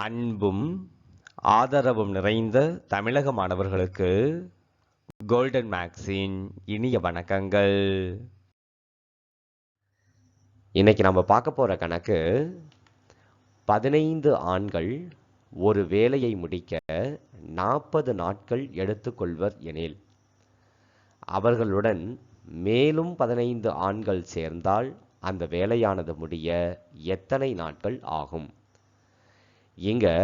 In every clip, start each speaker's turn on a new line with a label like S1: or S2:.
S1: அன்பும் ஆதரவும் நிறைந்த தமிழக மாணவர்களுக்கு கோல்டன் மேக்ஸின் இனிய வணக்கங்கள். இன்னைக்கு நம்ம பார்க்க போற கணக்கு பதினைந்து ஆண்கள் ஒரு வேலையை முடிக்க நாற்பது நாட்கள் எடுத்துக்கொள்வர் எனில் அவர்களுடன் மேலும் பதினைந்து ஆண்கள் சேர்ந்தால் அந்த வேலையானது முடிய எத்தனை நாட்கள் ஆகும்? இங்கே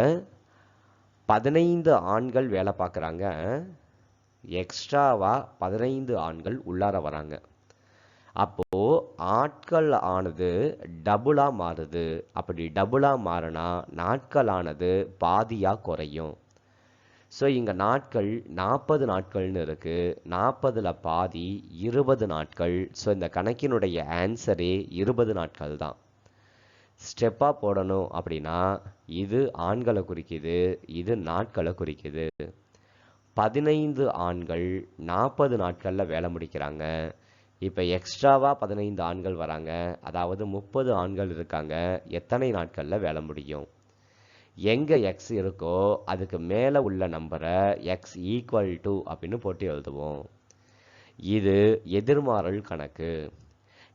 S1: பதினைந்து ஆண்கள் வேலை பார்க்குறாங்க. எக்ஸ்ட்ராவாக பதினைந்து ஆண்கள் உள்ளார வராங்க. அப்போ ஆட்கள் ஆனது டபுளாக மாறுது. அப்படி டபுளாக மாறினா நாட்கள் ஆனது பாதியாக குறையும். ஸோ இங்கே நாட்கள் நாற்பது நாட்கள்னு இருக்குது நாற்பதில் பாதி இருபது நாட்கள். ஸோ இந்த கணக்கினுடைய ஆன்சரே இருபது நாட்கள் தான் ஸ்டெப்பாக போடணும் அப்படின்னா இது ஆண்களை குறிக்குது இது நாட்களை குறிக்குது. பதினைந்து ஆண்கள் நாற்பது நாட்களில் வேலை முடிக்கிறாங்க. இப்போ எக்ஸ்ட்ராவாக பதினைந்து ஆண்கள் வராங்க. அதாவது முப்பது ஆண்கள் இருக்காங்க. எத்தனை நாட்களில் வேலை முடியும்? எங்கே எக்ஸ் இருக்கோ அதுக்கு மேலே உள்ள நம்பரை எக்ஸ் ஈக்குவல் டு அப்படின்னு போட்டு எழுதுவோம். இது எதிர்மாறல் கணக்கு.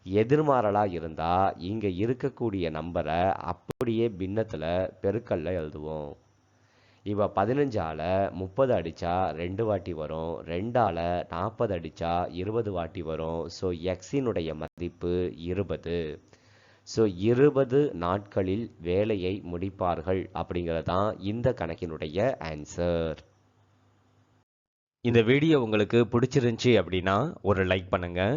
S1: எதிர்மாறலாக இருந்தால் இங்கே இருக்கக்கூடிய நம்பரை அப்படியே பின்னத்தில் பெருக்கல்ல எழுதுவோம். இப்போ பதினஞ்சால் முப்பது அடித்தா ரெண்டு வாட்டி வரும். ரெண்டால் நாற்பது அடித்தா இருபது வாட்டி வரும். ஸோ எக்ஸினுடைய மதிப்பு இருபது. ஸோ இருபது நாட்களில் வேலையை முடிப்பார்கள் அப்படிங்கிறது தான் இந்த கணக்கினுடைய ஆன்சர் இந்த வீடியோ உங்களுக்கு பிடிச்சிருந்துச்சி அப்படின்னா ஒரு லைக் பண்ணுங்கள்